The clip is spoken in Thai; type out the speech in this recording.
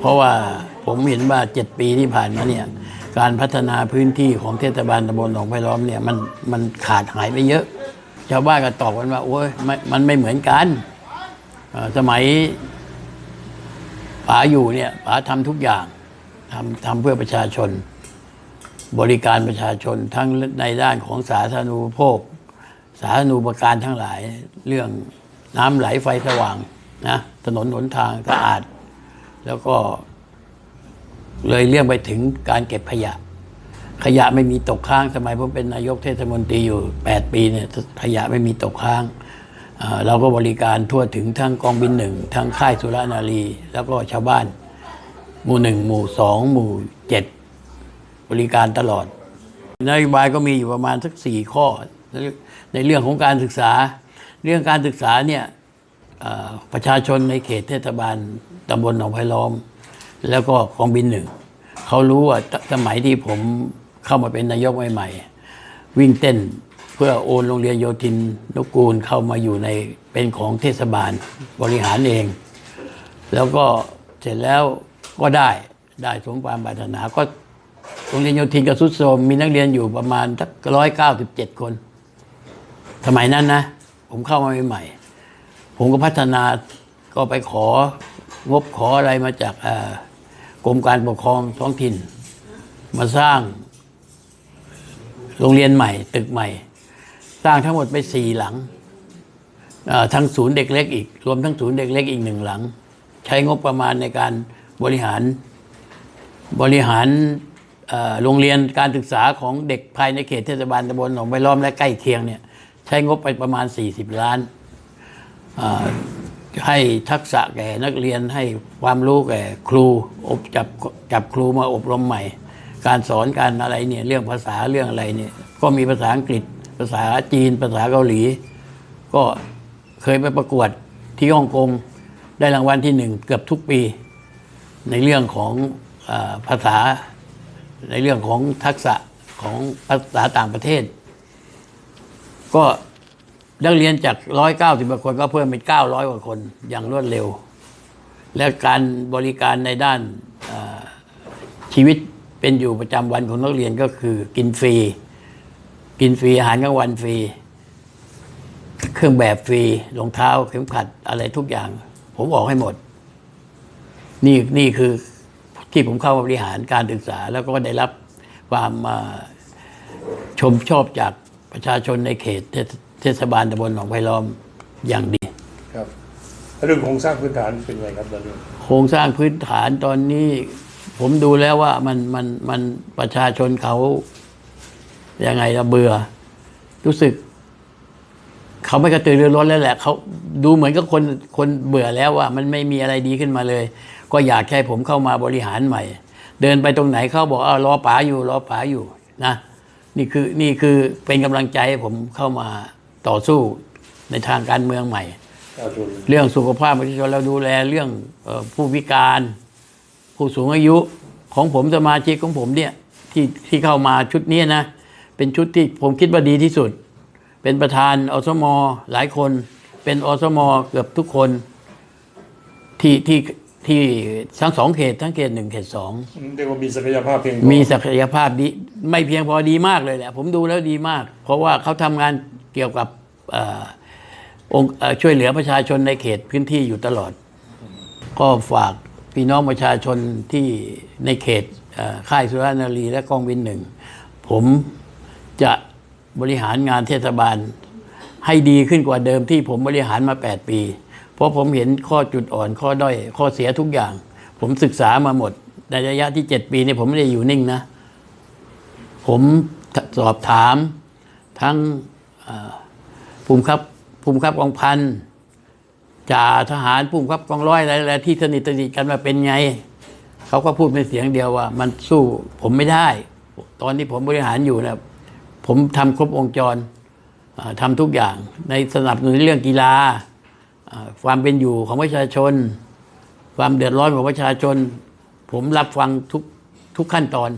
เพราะว่าผมเห็นว่าเจ็ดปีที่ผ่านมาเนี่ยการพัฒนาพื้นที่ของเทศบาลตำบลหนองไผ่ล้อมเนี่ยมันมันขาดหายไปเยอะชาวบ้านก็ตอบกันว่าโอ้ยม,มันไม่เหมือนกันสมัยป๋าอยู่เนี่ยป๋าทำทุกอย่างทำทำเพื่อประชาชน บริการประชาชนทั้งในด้านของสาธารณูปโภค สาธารณูปการทั้งหลายเรื่องน้ำไหลไฟสว่างนะถนนหนทางสะอาด แล้วก็ เลยเรื่องไปถึงการเก็บขยะ ขยะไม่มีตกค้างสมัยผมเป็นนายกเทศมนตรีอยู่ 8 ปีเนี่ยขยะไม่มีตกค้างเราก็บริการทั่วถึงทั้งกองบินหนึ่งทั้งค่ายสุรนารี แล้วก็ชาวบ้าน หมู่หนึ่งหมู่สองหมู่เจ็ดบริการตลอดนโยบายก็มีอยู่ประมาณสักสี่ข้อ ในเรื่องของการศึกษา เรื่องการศึกษาเนี่ย ประชาชนในเขตเทศบาลตำบลหนองไผ่ล้อม แล้วก็กองบินหนึ่งเขารู้ว่าสมัยที่ผมเข้ามาเป็นนายกใหม่ๆ วิ่งเต้นเพื่อโอนโรงเรียนโยธินนุกูลเข้ามาอยู่ในเป็นของเทศบาลบริหารเอง แล้วก็เสร็จแล้วก็ได้ได้สมความปรารถนาก็โรงเรียนโยธินกับสุดโทรมมีนักเรียนอยู่ประมาณสักร้อยเก้าสิบเจ็ดคน สมัยนั้นนะ ผมเข้ามาใหม่ๆ ผมก็พัฒนาก็ไปของบขออะไรมาจากกรมการปกครองท้องถิ่น มาสร้าง โรงเรียนใหม่ ตึกใหม่ สร้างทั้งหมดไปสี่หลังทั้งศูนย์เด็กเล็กอีก รวมทั้งศูนย์เด็กเล็กอีกหนึ่งหลัง ใช้งบประมาณในการบริหารบริหารโรงเรียนการศึกษาของเด็กภายในเขตเทศบาลตำบลหนองไผ่ล้อมและใกล้เคียงเนี่ยใช้งบไปประมาณ 40 ล้าน ให้ทักษะแก่นักเรียนให้ความรู้แก่ครูอบจับจับครูมาอบรมใหม่ การสอนการอะไรเนี่ยเรื่องภาษาเรื่องอะไรเนี่ยก็มีภาษาอังกฤษ ภาษาจีน ภาษาเกาหลี ก็เคยไปประกวดที่ฮ่องกงได้รางวัลที่หนึ่งเกือบทุกปี ในเรื่องของอภาษาในเรื่องของทักษะของภาษาต่างประเทศ ก็ นักเรียนจากร้อยเก้าสิบกว่าคนก็เพิ่มเป็นเก้าร้อยกว่าคนอย่างรวดเร็ว และการบริการในด้านชีวิตเป็นอยู่ประจำวันของนักเรียนก็คือกินฟรี กินฟรีอาหารกลางวันฟรี เครื่องแบบฟรีรองเท้าเข็มขัดอะไรทุกอย่าง ผมออกให้หมด นี่นี่คือที่ผมเข้ามาบริหารการศึกษา แล้วก็ได้รับความชมชอบจากประชาชนในเขต เทศเทศบาลตำบลหนองไผ่ล้อมอย่างดี ครับแล้วเรื่องโครงสร้างพื้นฐานเป็นไงครับตอนนี้โครงสร้างพื้นฐานตอนนี้ ผมดูแล้วว่ามันมันมันประชาชนเขายังไงละเบื่อ รู้สึก เขาไม่กระตือรือร้นแล้วแหละเขาดูเหมือนกับคนคนเบื่อแล้วว่า มันไม่มีอะไรดีขึ้นมาเลย ก็อยากให้ผมเข้ามาบริหารใหม่ เดินไปตรงไหนเขาบอกอ้าวรอป๋าอยู่รอป๋าอยู่นะนี่คือนี่คือเป็นกำลังใจให้ผมเข้ามา ต่อสู้ในทางการเมืองใหม่ประชาชนเรื่องสุขภาพประชาชนเราดูแลเรื่องเอ่อผู้พิการ ผู้สูงอายุของผมสมาชิกของผมเนี่ยที่ที่เข้ามาชุดนี้นะ เป็นชุดที่ผมคิดว่าดีที่สุด เป็นประธานอสมหลายคน เป็นอสมเกือบทุกคนที่ที่ที่ทั้งสองเขตทั้งเขตหนึ่งเขตสองเรียกว่ามีศักยภาพเพียงพอมีศักยภาพดีไม่เพียงพอดีมากเลยแหละผมดูแล้วดีมาก เพราะว่าเขาทำงาน เกี่ยวกับองค์ช่วยเหลือประชาชนในเขตพื้นที่อยู่ตลอด ก็ฝากพี่น้องประชาชนที่ในเขตค่ายสุรานารีและกองบินหนึ่ง ผมจะบริหารงานเทศบาลให้ดีขึ้นกว่าเดิมที่ผมบริหารมา 8 ปี เพราะผมเห็นข้อจุดอ่อนข้อด้อย ข้อเสียทุกอย่าง ผมศึกษามาหมด ในระยะที่ 7 ปีนี่ผมไม่ได้อยู่นิ่งนะ ผมสอบถามทั้ง ภูมิครับภูมิครับกองพันจ่าทหารภูมิครับกองร้อยอะไรๆที่สนิทสนิทกันมาเป็นไงเขาก็พูดเป็นเสียงเดียวว่า มันสู้ผมไม่ได้ ตอนที่ผมบริหารอยู่นะผมทำครบวงจรอ่าทำทุกอย่างในสนับสนุนเรื่องกีฬาอ่าความเป็นอยู่ของประชาชน ความเดือดร้อนของประชาชน ผมรับฟังทุกทุกขั้นตอน